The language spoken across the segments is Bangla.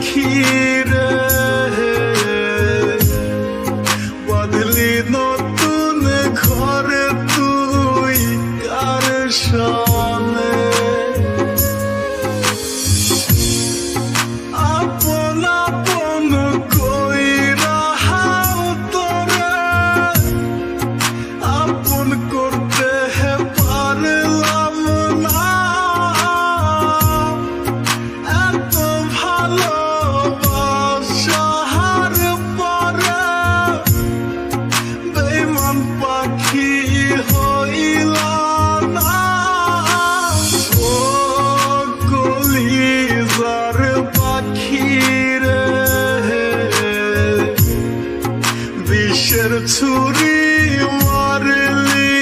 পাখি রে বদলি নতুন ঘরে তুই কার সামনে বিষের ছুরি মারলি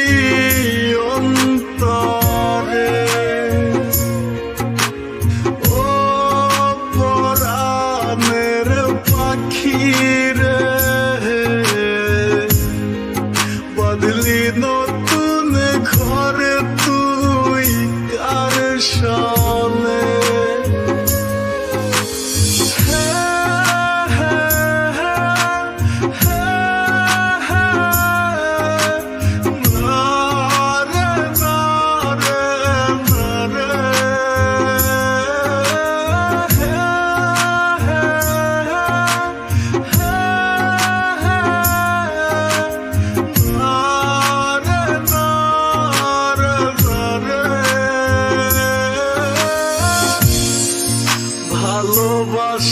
অন্তরে। ও পরাণের পাখিরে বদলি নতুন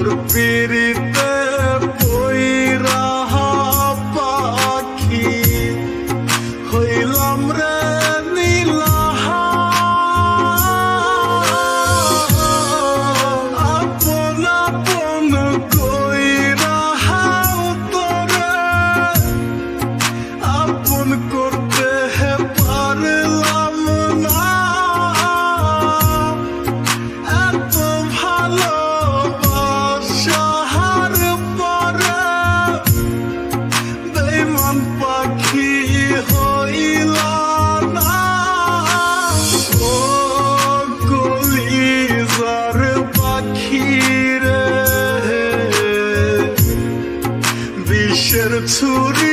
তোর পিড়িতে বিষের ছুরি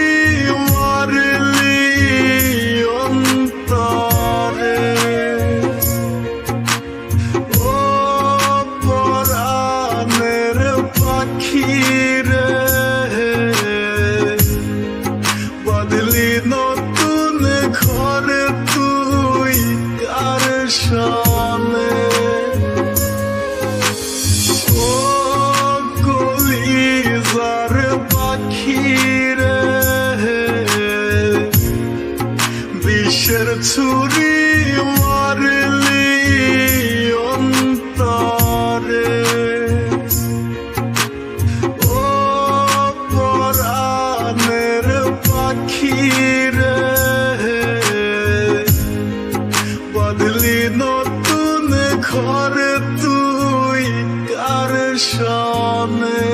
পাখি রে বদলি নতুন ঘরে তুই কার সামনে?